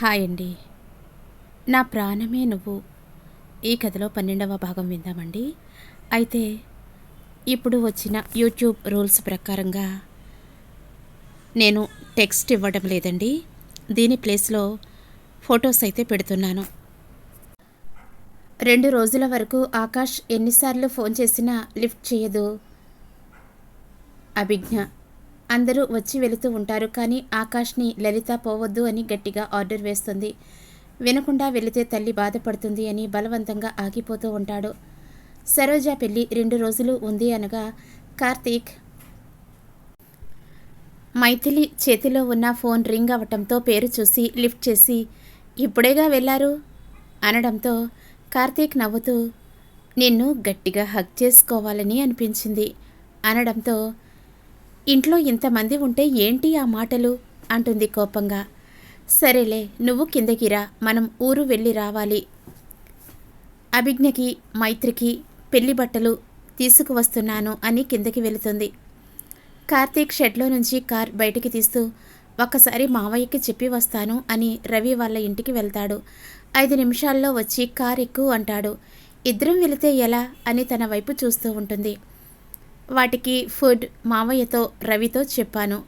Hi అండి నా ప్రాణమే నువ్వు. ఈ కథలో పన్నెండవ భాగం విందామండి. అయితే ఇప్పుడు వచ్చిన యూట్యూబ్ రూల్స్ ప్రకారంగా నేను టెక్స్ట్ ఇవ్వడం లేదండి. దీని ప్లేస్లో ఫొటోస్ అయితే పెడుతున్నాను. రెండు రోజుల వరకు ఆకాష్ ఎన్నిసార్లు ఫోన్ చేసినా లిఫ్ట్ చేయదు. అభిజ్ఞ అందరూ వచ్చి వెళుతూ ఉంటారు కానీ ఆకాష్ని లలిత పోవద్దు అని గట్టిగా ఆర్డర్ వేస్తుంది. వినకుండా వెళితే తల్లి బాధపడుతుంది అని బలవంతంగా ఆగిపోతూ ఉంటాడు. సరోజ పెళ్ళి రెండు రోజులు ఉంది అనగా కార్తీక్ మైథిలి చేతిలో ఉన్న ఫోన్ రింగ్ అవ్వటంతో పేరు చూసి లిఫ్ట్ చేసి ఇప్పుడేగా వెళ్ళారు? అనడంతో కార్తీక్ నవ్వుతూ నిన్ను గట్టిగా హక్ చేసుకోవాలని అనిపించింది. అనడంతో ఇంట్లో ఇంతమంది ఉంటే ఏంటి ఆ మాటలు? అంటుంది కోపంగా. సరేలే నువ్వు కిందకిరా మనం ఊరు వెళ్ళి రావాలి. అభిజ్ఞకి మైత్రికి పెళ్ళి బట్టలు తీసుకువస్తున్నాను అని కిందకి వెళుతుంది. కార్తీక్ షెడ్లో నుంచి కార్ బయటికి తీస్తూ ఒక్కసారి మావయ్యకి చెప్పి వస్తాను అని రవి వాళ్ళ ఇంటికి వెళ్తాడు. ఐదు నిమిషాల్లో వచ్చి కార్ ఎక్కువ అంటాడు. ఇద్దరం వెళితే ఎలా? అని తన వైపు చూస్తూ ఉంటుంది. వాటికి ఫుడ్ మావయ్యతో రవితో చెప్పాను.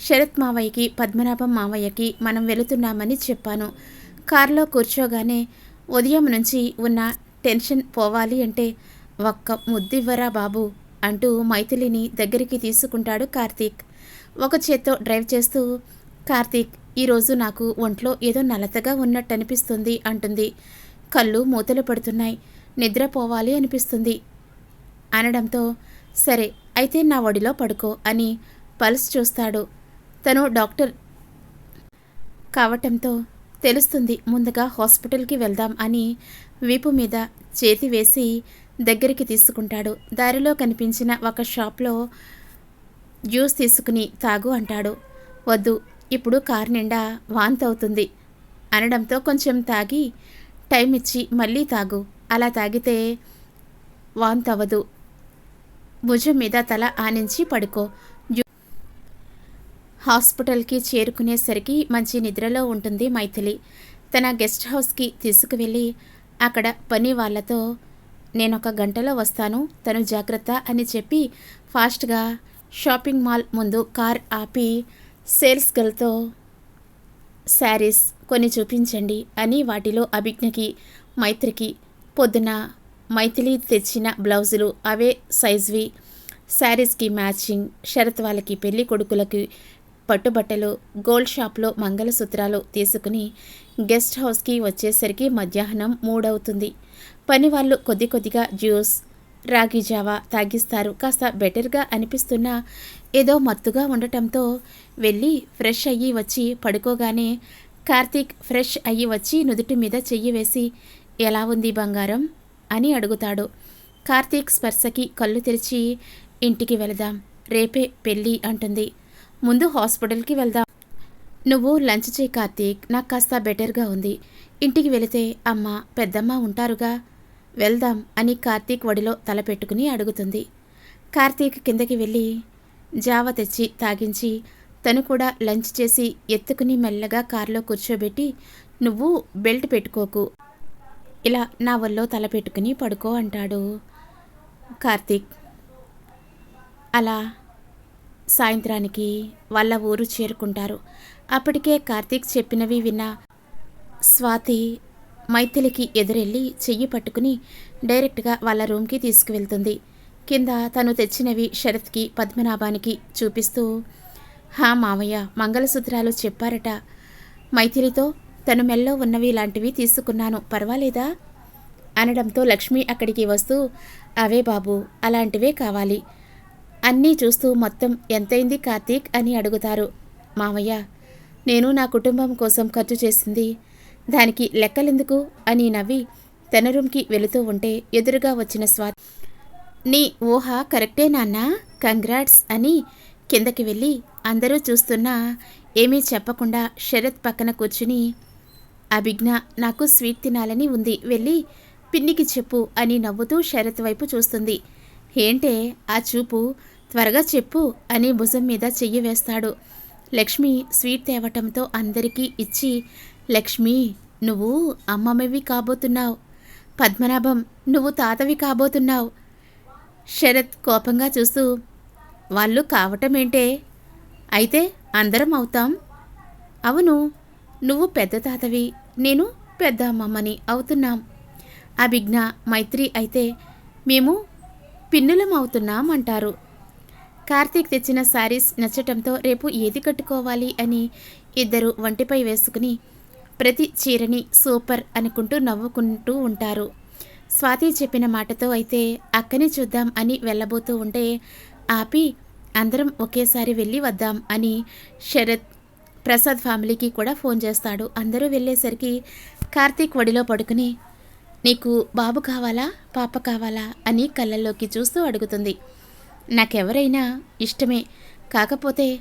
శరత్ మావయ్యకి పద్మనాభం మావయ్యకి మనం వెళుతున్నామని చెప్పాను. కారులో కూర్చోగానే ఉదయం నుంచి ఉన్న టెన్షన్ పోవాలి అంటే ఒక్క ముద్దివ్వరా బాబు అంటూ మైథిలిని దగ్గరికి తీసుకుంటాడు కార్తీక్. ఒక చేత్తో డ్రైవ్ చేస్తూ కార్తీక్ ఈరోజు నాకు ఒంట్లో ఏదో నలతగా ఉన్నట్టు అనిపిస్తుంది అంటుంది. కళ్ళు మూతలు పడుతున్నాయి. నిద్రపోవాలి అనిపిస్తుంది అనడంతో సరే అయితే నా ఒడిలో పడుకో అని పల్స్ చూస్తాడు. తను డాక్టర్ కావటంతో తెలుస్తుంది ముందుగా హాస్పిటల్కి వెళ్దాం అని వీపు మీద చేతి వేసి దగ్గరికి తీసుకుంటాడు. దారిలో కనిపించిన ఒక షాప్లో జ్యూస్ తీసుకుని తాగు అంటాడు. వద్దు ఇప్పుడు కార్ నిండా వాంత్ అవుతుంది. అనడంతో కొంచెం తాగి టైం ఇచ్చి మళ్ళీ తాగు. అలా తాగితే వాంత్ అవ్వదు భుజం మీద తల ఆనించి పడుకో. జు- హాస్పిటల్కి చేరుకునేసరికి మంచి నిద్రలో ఉంటుంది మైథిలి. తన గెస్ట్ హౌస్కి తీసుకువెళ్ళి అక్కడ పని వాళ్ళతో నేను ఒక గంటలో వస్తాను తను జాగ్రత్త అని చెప్పి ఫాస్ట్గా షాపింగ్ మాల్ ముందు కార్ ఆపి సేల్స్ గర్ల్తో శారీస్ కొన్ని చూపించండి అని వాటిలో అభిజ్ఞకి మైత్రికి పొద్దున మైథిలి తెచ్చిన బ్లౌజులు అవే సైజ్వి. శారీస్కి మ్యాచింగ్ శరత్ వాళ్ళకి పెళ్ళి కొడుకులకి పట్టుబట్టలు గోల్డ్ షాప్లో మంగళసూత్రాలు తీసుకుని గెస్ట్ హౌస్కి వచ్చేసరికి మధ్యాహ్నం మూడవుతుంది. పని వాళ్ళు కొద్ది కొద్దిగా జ్యూస్ రాగి జావా తాగిస్తారు. కాస్త బెటర్గా అనిపిస్తున్నా ఏదో మత్తుగా ఉండటంతో వెళ్ళి ఫ్రెష్ అయ్యి వచ్చి పడుకోగానే కార్తీక్ ఫ్రెష్ అయ్యి వచ్చి నుదుటి మీద చెయ్యి వేసి ఎలా ఉంది బంగారం? అని అడుగుతాడు. కార్తీక్ స్పర్శకి కళ్ళు తెరిచి ఇంటికి వెళదాం. రేపే పెళ్ళి అంటుంది. ముందు హాస్పిటల్కి వెళ్దాం. నువ్వు లంచ్ చేయి కార్తీక్. నాకు కాస్త బెటర్గా ఉంది. ఇంటికి వెళితే అమ్మ పెద్దమ్మ ఉంటారుగా? వెళ్దాం అని కార్తీక్ వడిలో తలపెట్టుకుని అడుగుతుంది. కార్తీక్ కిందకి వెళ్ళి జావ తెచ్చి తాగించి తను కూడా లంచ్ చేసి ఎత్తుకుని మెల్లగా కారులో కూర్చోబెట్టి నువ్వు బెల్ట్ పెట్టుకోకు. ఇలా నా వల్లో తల పెట్టుకుని పడుకో అంటాడు కార్తీక్. అలా సాయంత్రానికి వాళ్ళ ఊరు చేరుకుంటారు. అప్పటికే కార్తీక్ చెప్పినవి విన్న స్వాతి మైథిలికి ఎదురెళ్ళి చెయ్యి పట్టుకుని డైరెక్ట్గా వాళ్ళ రూమ్కి తీసుకువెళ్తుంది. కింద తను తెచ్చినవి శరత్కి పద్మనాభానికి చూపిస్తూ హా మావయ్య మంగళసూత్రాలు చెప్పారట మైథిలితో. తను మెల్లో ఉన్నవి లాంటివి తీసుకున్నాను. పర్వాలేదా? అనడంతో లక్ష్మి అక్కడికి వస్తూ అవే బాబు అలాంటివే కావాలి. అన్నీ చూస్తూ మొత్తం ఎంతైంది కార్తీక్? అని అడుగుతారు. మావయ్య నేను నా కుటుంబం కోసం ఖర్చు చేసింది. దానికి లెక్కలెందుకు? అని నవ్వి తన రూమ్కి వెళుతూ ఉంటే ఎదురుగా వచ్చిన స్వా నీ ఊహ కరెక్టే నాన్న కంగ్రాట్స్ అని కిందకి వెళ్ళి అందరూ చూస్తున్నా ఏమీ చెప్పకుండా శరత్ పక్కన కూర్చుని అభిజ్ఞ నాకు స్వీట్ తినాలని ఉంది. వెళ్ళి పిన్నికి చెప్పు అని నవ్వుతూ శరత్ వైపు చూస్తుంది. ఏంటే ఆ చూపు? త్వరగా చెప్పు అని భుజం మీద చెయ్యి వేస్తాడు. లక్ష్మి స్వీట్ తేవటంతో అందరికీ ఇచ్చి లక్ష్మి నువ్వు అమ్మమ్మవి కాబోతున్నావు. పద్మనాభం నువ్వు తాతవి కాబోతున్నావు. శరత్ కోపంగా చూస్తూ వాళ్ళు కావటం ఏంటే అయితే అందరం అవుతాం? అవును నువ్వు పెద్ద తాతవి. నేను పెద్ద అమ్మమ్మని అవుతున్నాం. అభిజ్ఞ మైత్రి అయితే మేము పిన్నులం అవుతున్నాం అంటారు కార్తీక్ తెచ్చిన శారీస్ నచ్చటంతో రేపు ఏది కట్టుకోవాలి అని ఇద్దరు వంటిపై వేసుకుని ప్రతి చీరని సూపర్ అనుకుంటూ నవ్వుకుంటూ ఉంటారు. స్వాతి చెప్పిన మాటతో అయితే అక్కని చూద్దాం అని వెళ్ళబోతూ ఉంటే ఆపి అందరం ఒకేసారి వెళ్ళి వద్దాం అని శరత్ ప్రసాద్ ఫ్యామిలీకి కూడా ఫోన్ చేస్తాడు. అందరూ వెళ్ళేసరికి కార్తీక్ ఒడిలో పడుకుని నీకు బాబు కావాలా? పాప కావాలా? అని కళ్ళల్లోకి చూస్తూ అడుగుతుంది. నాకెవరైనా ఇష్టమే. కాకపోతే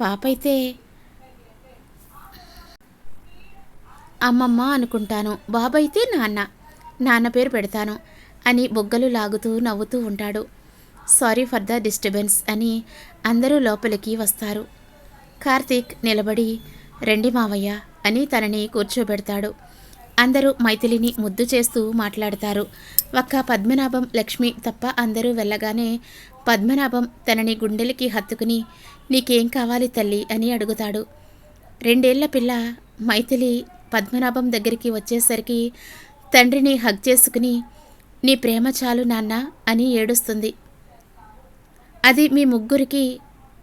పాప అయితే అమ్మమ్మ అనుకుంటాను. బాబు అయితే నాన్న. నాన్న పేరు పెడతాను అని బొగ్గలు లాగుతూ నవ్వుతూ ఉంటాడు. సారీ ఫర్ ద డిస్టర్బెన్స్ అని అందరూ లోపలికి వస్తారు. కార్తీక్ నిలబడి రండి మావయ్య అని తనని కూర్చోబెడతాడు. అందరూ మైథిలిని ముద్దు చేస్తూ మాట్లాడతారు. ఒక్క పద్మనాభం లక్ష్మి తప్ప అందరూ వెళ్ళగానే పద్మనాభం తనని గుండెలకి హత్తుకుని నీకేం కావాలి తల్లి అని అడుగుతాడు. రెండేళ్ళ పిల్ల మైథిలి పద్మనాభం దగ్గరికి వచ్చేసరికి తండ్రిని హగ్ చేసుకుని నీ ప్రేమ చాలు నాన్న అని ఏడుస్తుంది. అది మీ ముగ్గురికి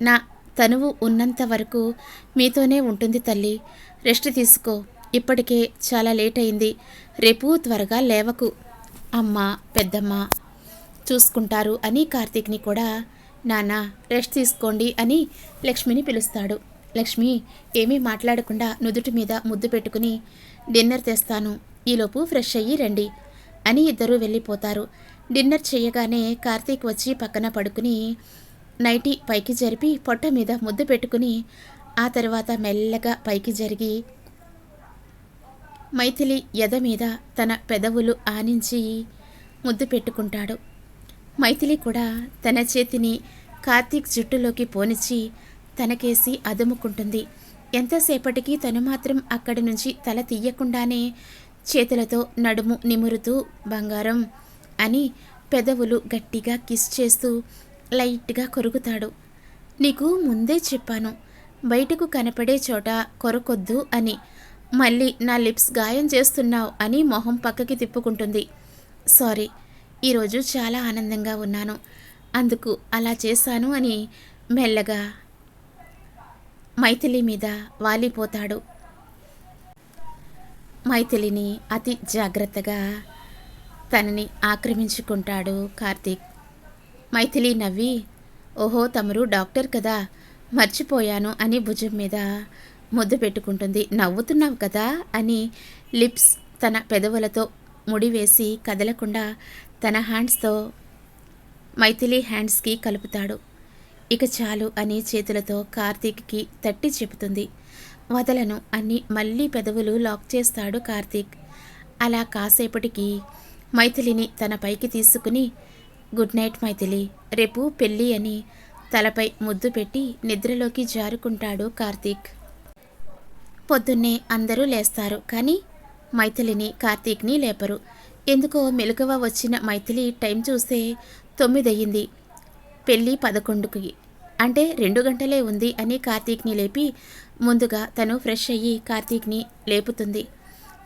నా తనువు ఉన్నంత వరకు మీతోనే ఉంటుంది తల్లి. రెస్ట్ తీసుకో. ఇప్పటికే చాలా లేట్ అయింది రేపు త్వరగా లేవకు. అమ్మ పెద్దమ్మ. చూసుకుంటారు అని కార్తీక్ని కూడా నాన్న రెస్ట్ తీసుకోండి అని లక్ష్మిని పిలుస్తాడు. లక్ష్మి ఏమీ మాట్లాడకుండా నుదుటి మీద ముద్దు పెట్టుకుని డిన్నర్ తెస్తాను. ఈలోపు ఫ్రెష్ అయ్యి రండి అని ఇద్దరూ వెళ్ళిపోతారు. డిన్నర్ చేయగానే కార్తీక్ వచ్చి పక్కన పడుకుని నైటీ పైకి జరిపి పొట్ట మీద ముద్దు పెట్టుకుని ఆ తర్వాత మెల్లగా పైకి జరిగి మైథిలి ఎద మీద తన పెదవులు ఆనించి ముద్దు పెట్టుకుంటాడు. మైథిలి కూడా తన చేతిని కార్తీక్ జుట్టులోకి పోనిచ్చి తనకేసి అదుముకుంటుంది. ఎంతసేపటికి తను మాత్రం అక్కడి నుంచి తల తీయకుండానే చేతులతో నడుము నిమురుతూ బంగారం అని పెదవులు గట్టిగా కిస్ చేస్తూ లైట్గా కొరుకుతాడు. నీకు ముందే చెప్పాను బయటకు కనపడే చోట కొరకొద్దు అని. మళ్ళీ నా లిప్స్ గాయం చేస్తున్నావు అని మొహం పక్కకి తిప్పుకుంటుంది. సారీ ఈరోజు చాలా ఆనందంగా ఉన్నాను. అందుకు అలా చేశాను అని మెల్లగా మైథిలి మీద వాలిపోతాడు. మైథిలిని అతి జాగ్రత్తగా తనని ఆక్రమించుకుంటాడు కార్తీక్. మైథిలి నవ్వి ఓహో తమరు డాక్టర్ కదా మర్చిపోయాను అని భుజం మీద ముద్దు పెట్టుకుంటుంది. నవ్వుతున్నావు కదా అని లిప్స్ తన పెదవులతో ముడివేసి కదలకుండా తన హ్యాండ్స్తో మైథిలి హ్యాండ్స్కి కలుపుతాడు. ఇక చాలు అని చేతులతో కార్తీక్కి తట్టి చెబుతుంది. వదలను అని మళ్ళీ పెదవులు లాక్ చేస్తాడు కార్తీక్. అలా కాసేపటికి మైథిలిని తన పైకి తీసుకుని గుడ్ నైట్ మైథిలి. రేపు పెళ్ళి అని తలపై ముద్దు పెట్టి నిద్రలోకి జారుకుంటాడు కార్తీక్. పొద్దున్నే అందరూ లేస్తారు కానీ మైథిలిని కార్తీక్ని లేపరు. ఎందుకో మెలకువ వచ్చిన మైథిలి టైం చూస్తే తొమ్మిదయ్యింది. పెళ్ళి పదకొండుకి అంటే రెండు గంటలే ఉంది అని కార్తీక్ని లేపి ముందుగా తను ఫ్రెష్ అయ్యి కార్తీక్ని లేపుతుంది.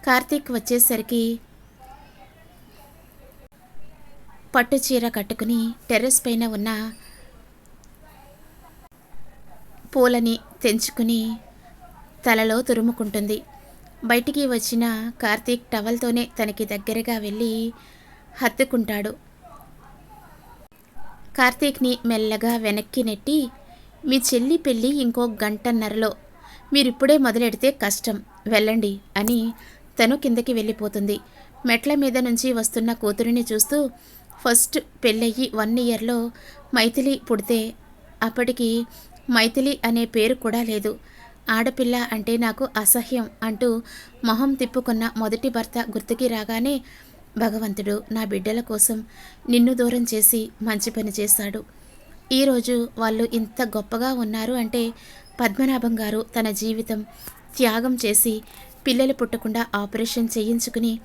కార్తీక్ వచ్చేసరికి పట్టు చీర కట్టుకుని టెర్రస్ పైన ఉన్న పూలని తెంచుకుని తలలో తురుముకుంటుంది. బయటికి వచ్చిన కార్తీక్ టవల్తోనే తనకి దగ్గరగా వెళ్ళి హత్తుకుంటాడు. కార్తీక్ని మెల్లగా వెనక్కి నెట్టి మీ చెల్లి పెళ్ళి ఇంకో గంటన్నరలో. మీరిప్పుడే మొదలెడితే కష్టం. వెళ్ళండి అని తను కిందకి వెళ్ళిపోతుంది. మెట్ల మీద నుంచి వస్తున్న కూతురిని చూస్తూ ఫస్ట్ పెళ్ళయ్యి వన్ ఇయర్లో మైథిలి పుడితే అప్పటికి మైథిలి అనే పేరు కూడా లేదు. ఆడపిల్ల అంటే నాకు అసహ్యం అంటూ మొహం తిప్పుకున్న మొదటి భర్త గుర్తుకి రాగానే భగవంతుడు నా బిడ్డల కోసం నిన్ను దూరం చేసి మంచి పని చేశాడు. ఈరోజు వాళ్ళు ఇంత గొప్పగా ఉన్నారు అంటే పద్మనాభం గారు తన జీవితం త్యాగం చేసి పిల్లలు పుట్టకుండా ఆపరేషన్ చేయించుకుని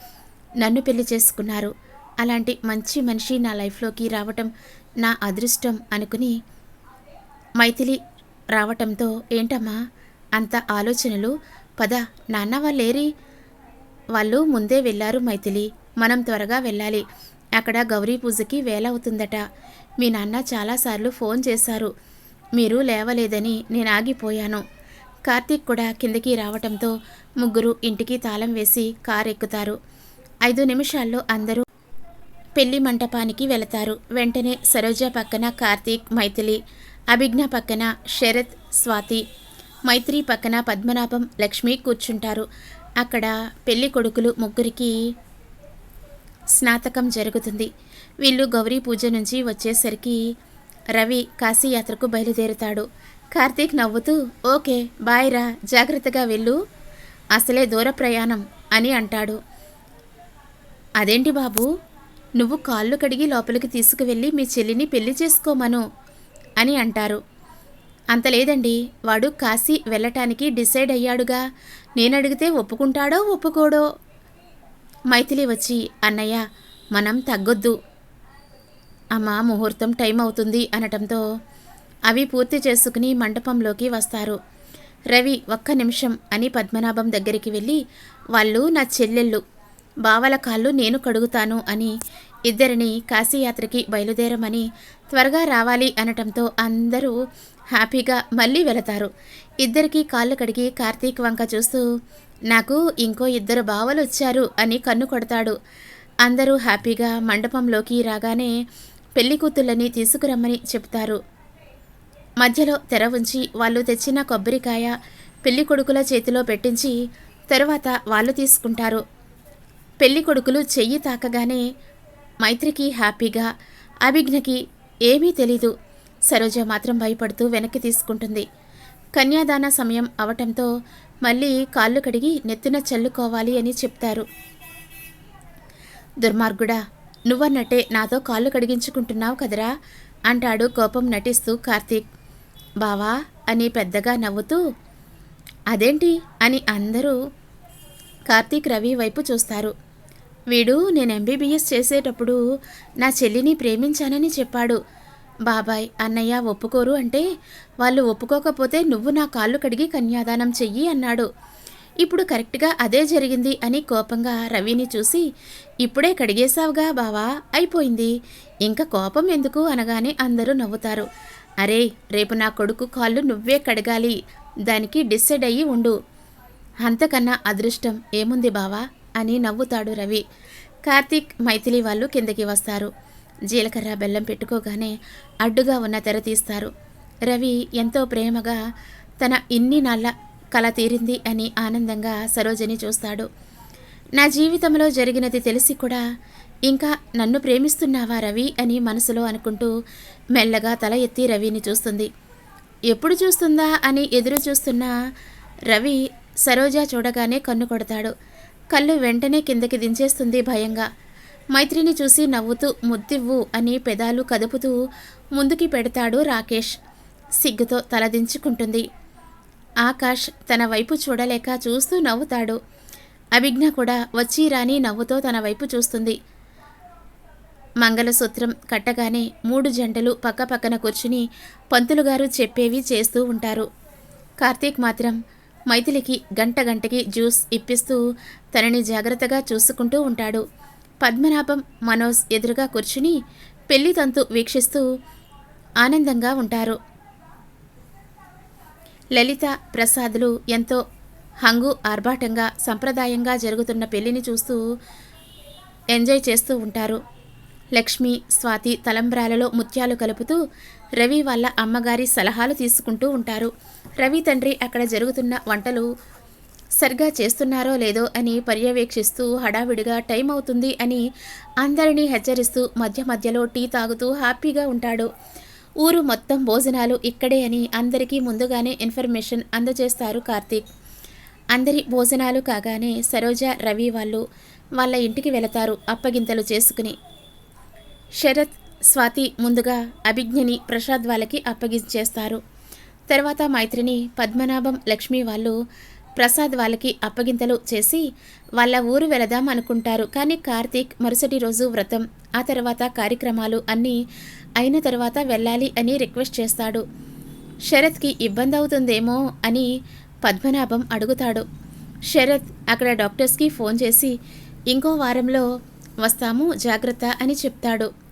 నన్ను పెళ్ళి చేసుకున్నారు. అలాంటి మంచి మనిషి నా లైఫ్లోకి రావటం నా అదృష్టం అనుకుని మైథిలి రావటంతో ఏంటమ్మా అంత ఆలోచనలు? పద నాన్న వాళ్ళేరి? వాళ్ళు ముందే వెళ్ళారు మైథిలి. మనం త్వరగా వెళ్ళాలి. అక్కడ గౌరీ పూజకి వేల అవుతుందట మీ నాన్న చాలాసార్లు ఫోన్ చేశారు. మీరు లేవలేదని నేను ఆగిపోయాను. కార్తీక్ కూడా కిందకి రావటంతో ముగ్గురు ఇంటికి తాళం వేసి కారు ఎక్కుతారు ఐదు నిమిషాల్లో అందరూ పెళ్ళి మంటపానికి వెళతారు. వెంటనే సరోజ పక్కన కార్తీక్ మైథిలి అభిజ్ఞ పక్కన శరత్ స్వాతి మైత్రి పక్కన పద్మనాభం లక్ష్మి కూర్చుంటారు. అక్కడ పెళ్ళి కొడుకులు ముగ్గురికి స్నాతకం జరుగుతుంది. వీళ్ళు గౌరీ పూజ నుంచి వచ్చేసరికి రవి కాశీయాత్రకు బయలుదేరుతాడు. కార్తీక్ నవ్వుతూ ఓకే బాయ్ రా జాగ్రత్తగా వెళ్ళు. అసలే దూర ప్రయాణం అని అంటాడు. అదేంటి బాబు? నువ్వు కాళ్ళు కడిగి లోపలికి తీసుకువెళ్ళి మీ చెల్లిని పెళ్ళి చేసుకోమను అని అంటారు. అంత లేదండి. వాడు కాశీ వెళ్ళటానికి డిసైడ్ అయ్యాడుగా. నేను అడిగితే ఒప్పుకుంటాడో ఒప్పుకోడో? మైథిలి వచ్చి అన్నయ్య మనం తగ్గొద్దు. అమ్మ ముహూర్తం టైం అవుతుంది అనటంతో అవి పూర్తి చేసుకుని మండపంలోకి వస్తారు. రవి ఒక్క నిమిషం అని పద్మనాభం దగ్గరికి వెళ్ళి వాళ్ళు నా చెల్లెళ్ళు. బావల కాళ్ళు నేను కడుగుతాను అని ఇద్దరిని కాశీయాత్రకి బయలుదేరమని త్వరగా రావాలి అనటంతో అందరూ హ్యాపీగా మళ్ళీ వెళతారు. ఇద్దరికీ కాళ్ళు కడిగి కార్తీక్ వంక చూస్తూ నాకు ఇంకో ఇద్దరు బావలు వచ్చారు అని కన్ను కొడతాడు. అందరూ హ్యాపీగా మండపంలోకి రాగానే పెళ్ళి కూతుళ్ళని తీసుకురమ్మని చెప్తారు మధ్యలో తెర ఉంచి వాళ్ళు తెచ్చిన కొబ్బరికాయ పెళ్ళి కొడుకుల చేతిలో పెట్టించి తరువాత వాళ్ళు తీసుకుంటారు. పెళ్ళి కొడుకులు చెయ్యి తాకగానే మైత్రికి హ్యాపీగా అభిజ్ఞకి ఏమీ తెలీదు. సరోజ మాత్రం భయపడుతూ వెనక్కి తీసుకుంటుంది. కన్యాదాన సమయం అవటంతో మళ్ళీ కాళ్ళు కడిగి నెత్తిన చల్లుకోవాలి అని చెప్తారు. దుర్మార్గుడా నువ్వన్నట్టే నాతో కాళ్ళు కడిగించుకుంటున్నావు కదరా అంటాడు కోపం నటిస్తూ కార్తీక్. బావా అని పెద్దగా నవ్వుతూ అదేంటి అని అందరూ కార్తీక్ రవి వైపు చూస్తారు. వీడు నేను ఎంబీబీఎస్ చేసేటప్పుడు నా చెల్లిని ప్రేమించానని చెప్పాడు. బాబాయ్ అన్నయ్య ఒప్పుకోరు అంటే వాళ్ళు ఒప్పుకోకపోతే నువ్వు నా కాళ్ళు కడిగి కన్యాదానం చెయ్యి అన్నాడు. ఇప్పుడు కరెక్ట్గా అదే జరిగింది అని కోపంగా రవిని చూసి ఇప్పుడే కడిగేశావుగా బావా అయిపోయింది. ఇంకా కోపం ఎందుకు? అనగానే అందరూ నవ్వుతారు. అరే రేపు నా కొడుకు కాళ్ళు నువ్వే కడగాలి. దానికి డిసైడ్ అయ్యి ఉండు. అంతకన్నా అదృష్టం ఏముంది బావా? అని నవ్వుతాడు రవి. కార్తీక్ మైథిలి వాళ్ళు కిందకి వస్తారు. జీలకర్ర బెల్లం పెట్టుకోగానే అడ్డుగా ఉన్న తెర తీస్తారు. రవి ఎంతో ప్రేమగా తన ఇన్ని నాళ్ళ కల తీరింది అని ఆనందంగా సరోజని చూస్తాడు. నా జీవితంలో జరిగినది తెలిసి కూడా ఇంకా నన్ను ప్రేమిస్తున్నావా రవి అని మనసులో అనుకుంటూ మెల్లగా తల ఎత్తి రవిని చూస్తుంది. ఎప్పుడు చూస్తుందా అని ఎదురు చూస్తున్న రవి సరోజ చూడగానే కన్ను కొడతాడు. కళ్ళు వెంటనే కిందకి దించేస్తుంది భయంగా. మైత్రిని చూసి నవ్వుతూ ముద్దివ్వు అని పెదాలు కదుపుతూ ముందుకి పెడతాడు రాకేష్. సిగ్గుతో తలదించుకుంటుంది ఆకాష్ తన వైపు చూడలేక చూస్తూ నవ్వుతాడు. అభిజ్ఞ కూడా వచ్చి రాని నవ్వుతో తన వైపు చూస్తుంది. మంగళసూత్రం కట్టగానే మూడు జంటలు పక్కపక్కన కూర్చుని పంతులుగారు చెప్పేవి చేస్తూ ఉంటారు. కార్తీక్ మాత్రం మైథిలికి గంట గంటకి జ్యూస్ ఇప్పిస్తూ తనని జాగ్రత్తగా చూసుకుంటూ ఉంటాడు. పద్మనాభం మనోజ్ ఎదురుగా కూర్చుని పెళ్ళి తంతు వీక్షిస్తూ ఆనందంగా ఉంటారు. లలిత ప్రసాదులు ఎంతో హంగు ఆర్భాటంగా సంప్రదాయంగా జరుగుతున్న పెళ్ళిని చూస్తూ ఎంజాయ్ చేస్తూ ఉంటారు. లక్ష్మి స్వాతి తలంబ్రాలలో ముత్యాలు కలుపుతూ రవి వాళ్ళ అమ్మగారి సలహాలు తీసుకుంటూ ఉంటారు. రవి తండ్రి అక్కడ జరుగుతున్న వంటలు సరిగా చేస్తున్నారో లేదో అని పర్యవేక్షిస్తూ హడావిడిగా టైం అవుతుంది అని అందరినీ హెచ్చరిస్తూ మధ్య మధ్యలో టీ తాగుతూ హ్యాపీగా ఉంటాడు. ఊరు మొత్తం భోజనాలు ఇక్కడే అని అందరికీ ముందుగానే ఇన్ఫర్మేషన్ అందజేస్తారు కార్తీక్. అందరి భోజనాలు కాగానే సరోజ రవి వాళ్ళు వాళ్ళ ఇంటికి వెళతారు అప్పగింతలు చేసుకుని. శరత్ స్వాతి ముందుగా అభిజ్ఞని ప్రసాద్ వాళ్ళకి అప్పగించేస్తారు. తర్వాత మైత్రిని పద్మనాభం లక్ష్మి వాళ్ళు ప్రసాద్ వాళ్ళకి అప్పగింతలు చేసి వాళ్ళ ఊరు వెళదాం అనుకుంటారు. కానీ కార్తీక్ మరుసటి రోజు వ్రతం ఆ తర్వాత కార్యక్రమాలు అన్నీ అయిన తర్వాత వెళ్ళాలి అని రిక్వెస్ట్ చేస్తాడు. శరత్కి ఇబ్బంది అవుతుందేమో అని పద్మనాభం అడుగుతాడు. శరత్ అక్కడ డాక్టర్స్కి ఫోన్ చేసి ఇంకో వారంలో వస్తాము జాగ్రత్త అని చెప్తాడు.